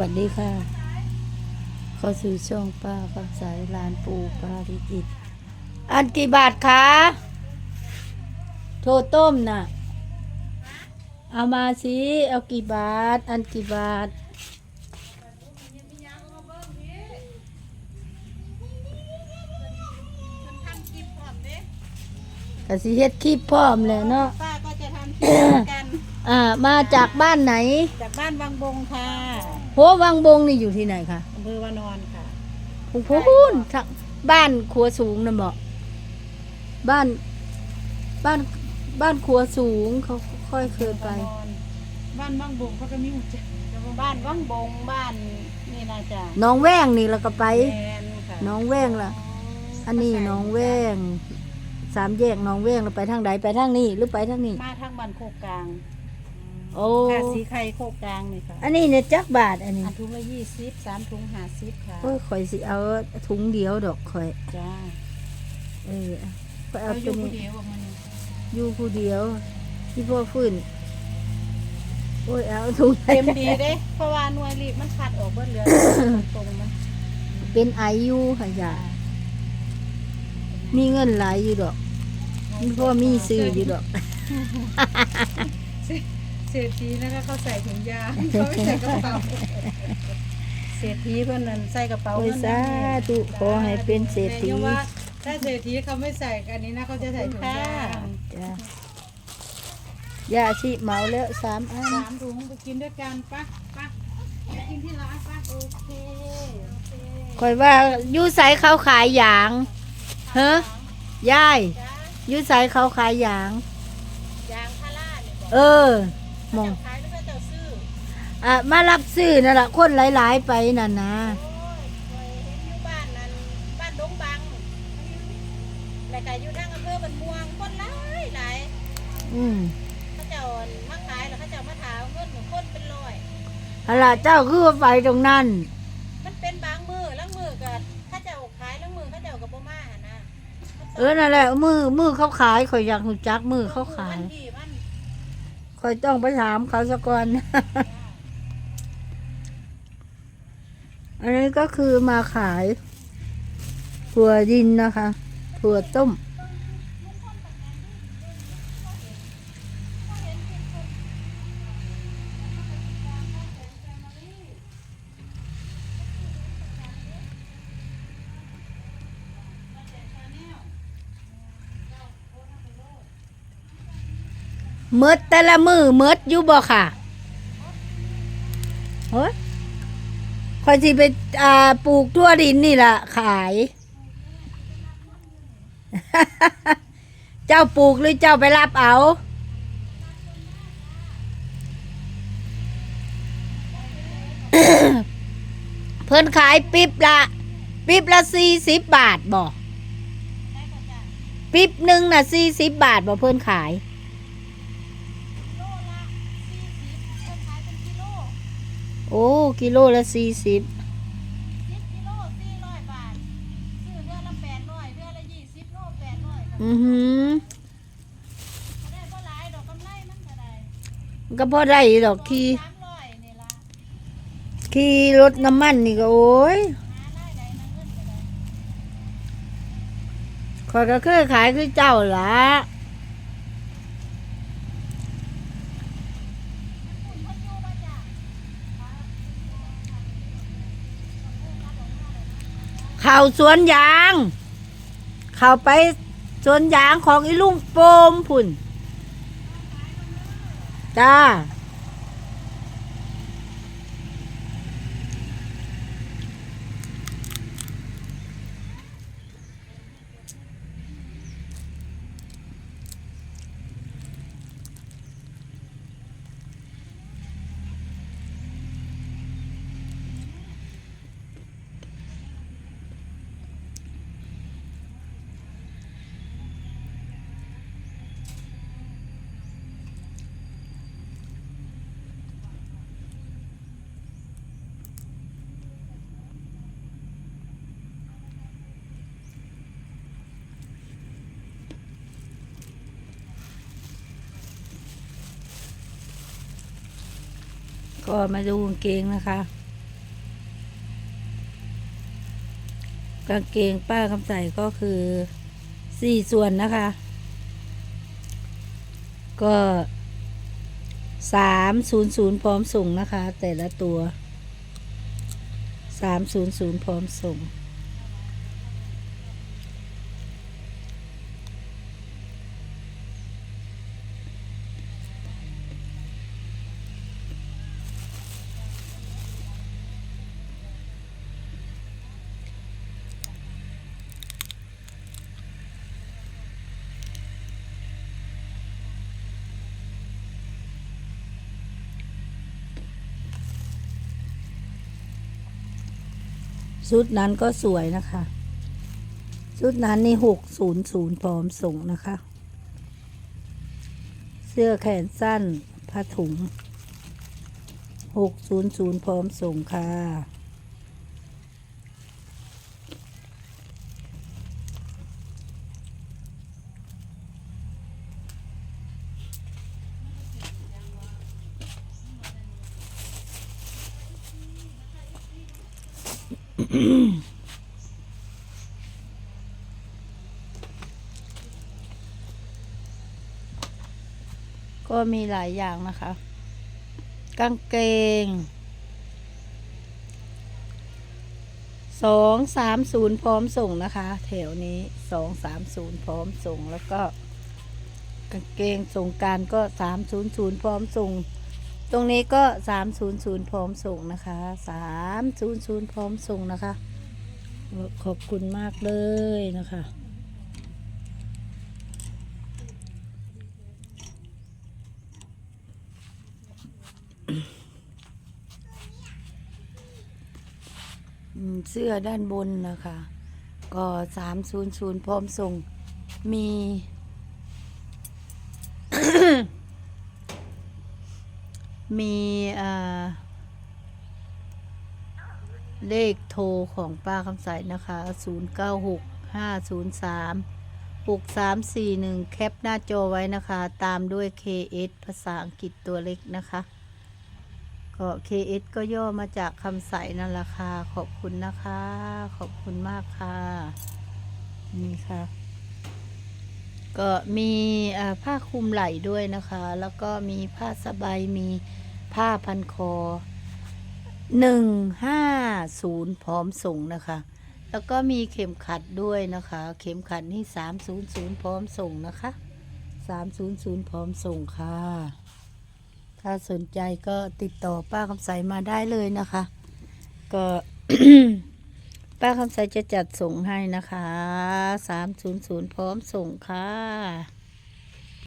วัสดีค่ะ เข้าสู่ช่องป้าคำสายลานปูปาริจิต อันกี่บาทคะโทต้มน่ะ เอามาสิเอากี่บาท อันกี่บาททำคลิปพร้อมเด้กสิเฮ็ดคลิปพร้อมแหล้วเนาะป้าก็จะทำคลิปเหมือนกัน อ่ามาจากบ้านไหนจากบ้านวังบงค่ะโหวังบงนี่อยู่ที่ไหนคะอำเภอวานอนค่ะโอ้โหทางบ้านครัวสูงนะบอกบ้านบ้านบ้านครัวสูงเขาค่อยเคยไป วานอนบ้านวังบงเขาก็มีหมู่จ้ะบ้านวังบงบ้านนี่นะจ๊ะน้องแว้งนี่เราก็ไป แมนค่ะน้องแว้งล่ะ อันนี้น้องแว้งสามแยกน้องแว้งเราไปทางใดไปทางนี้หรือไปทางนี้ มาทางบ้านโคกกลาง โอ้ค่ะสีไข่โคกกลางนี่ค่ะ อันนี้เนี่ยจักบาทอันนี้อันถุงละยี่สิบสามถุงห้าสิบค่ะ โอ้ยข่อยสิเอาถุงเดียวดอกข่อย จ้าเออข่อยเอาเราอตัยู่วผู้นี้เดียวว่ามันอยู่ผู้เดียวที่พ่อฟื้นโอ้ยเอาถุงเต็มดีเด้ เพราะว่าหน่วยรีบมันขาดออกเบิดเหลือ ตรงๆมันเป็นไอยูค่ะยามีเงินหลายอยู่ดอกมีพ่อมีซื้ออยู่ดอก เศรษฐีนะคะเขาใส่ถุงยางเขาไม่ใส่กระเป๋าเศรษฐีเพื่อนนั้นใส่กระเป๋าโอ้ยเงินสาธุขอให้เป็นเศรษฐีแต่ยังว่าถ้าเศรษฐีเขาไม่ใส่อันนี้นะเขาจะใส่ถุงยางจ้ะยาชิเหมาแล้วสามอันสามถุงไปกินด้วยกันปะปะไปกินที่ร้านปะโอเคโอเคคอยว่าอยูใสเขาขายยางเฮ้ยายจ้าอยูใสเขาขายยางยางพาราเนี่ยบอกเออห มองเจ้าขายหรือว่าเจ้าซื้ออะมารับซื้อนั่นแหละคนหลาย ๆ ไปนั่นนะโอ้ยเคยเห็นอยู่บ้านนั้นบ้านดงบังแล้วก็อยู่ทางอำเภอบันม่วงคนหลายหลายอืมเขาเจ้ามาขายแล้วเขาเจ้ามาถามเงินหนึ่งคนเป็นร้อยเอาล่ะเจ้าคือว่าไปตรงนั้นมันเป็นบางมือล้างมือกับเขาเจ้าขายล้างมือเขาเจ้ากับโบมาหนนะเออนั่นแหละมือมือเขาขายข่อยอยากหูจักมือเขาขาย มันดีมั คอยต้องไปถามเขาสะก่อน อันนี้ก็คือมาขายถั่วดินนะคะ ถั่วต้ม มดแต่ละมือเมดอยู่บ่ค่ะโอ้ยคอยสิไปอ่าปลูกทั่วดินนี่ล่ะ ขาย เจ้าปลูกหรือเจ้าไปรับเอา เพิ่นขายปิ๊บละปิ๊บละสี่สิบบาทบ่ปิ๊บหนึ่งน่ะสี่สิบบาทบ่เพิ่นขาย โอ้ กิโลละสี่สิบสิบกิโลสี่ร้อยบาทซื้อเดือนละแปดร้อยเดือนละยี่สิบโลแปดร้อยอือหือก็ได้ก็หลายดอกกำไรมันก็ได้ก็พอได้ดอกขี่สามร้อยนี่ละขี่รถน้ำมันนี่ก็โอ้ยหาได้ได้นะเงินก็ได้คอยก็เคยขายคือเจ้าละ ข่าสวนยาง เข้าไปสวนยางของอีลุงโปมพุ่น จ้า ก็มาดูกางเกงนะคะ กางเกงป้าคำใส่ก็คือสี่ส่วนนะคะ ก็สามศูนย์ศูนย์พร้อมส่งนะคะ แต่ละตัวสามศูนย์ศูนย์พร้อมส่ง ชุดนั้นก็สวยนะคะ ชุดนั้นนี่หกศูนย์ศูนย์พร้อมส่งนะคะ เสื้อแขนสั้นผ้าถุงหกศูนย์ศูนย์พร้อมส่งค่ะ ก็มีหลายอย่างนะคะ กางเกง สองสามศูนย์พร้อมส่งนะคะ แถวนี้สองสามศูนย์พร้อมส่งแล้วก็ กางเกงส่งการก็สามศูนย์ศูนย์พร้อมส่ง ตรงนี้ก็สามศูนย์ศูนย์พร้อมส่งนะคะสามศูนย์ศูนย์พร้อมส่งนะคะ ขอบคุณมากเลยนะคะเสื้อด้านบนนะคะ ก็สามศูนย์ศูนย์พร้อมส่ง มี มีเลขโทรของป้าคำใสนะคะ 0 9 6 5 0 3 6 3 4 1 แคปหน้าจอไว้นะคะ ตามด้วย KS ภาษาอังกฤษตัวเล็กนะคะ ก็ KS ก็ย่อมาจากคำใสนั่นแหละค่ะ ขอบคุณนะคะ ขอบคุณมากค่ะ นี่ค่ะ ก็มีผ้าคลุมไหล่ด้วยนะคะ แล้วก็มีผ้าสบายมีผ้าพันคอหนึ่งห้าศูนย์พร้อมส่งนะคะ แล้วก็มีเข็มขัดด้วยนะคะ เข็มขัดนี่สามศูนย์ศูนย์พร้อมส่งนะคะสามศูนย์ศูนย์พร้อมส่งค่ะ ถ้าสนใจก็ติดต่อป้าคำใสมาได้เลยนะคะ ก็ ป้าคำใสจะจัดส่งให้นะคะ 300 พร้อมส่งค่ะ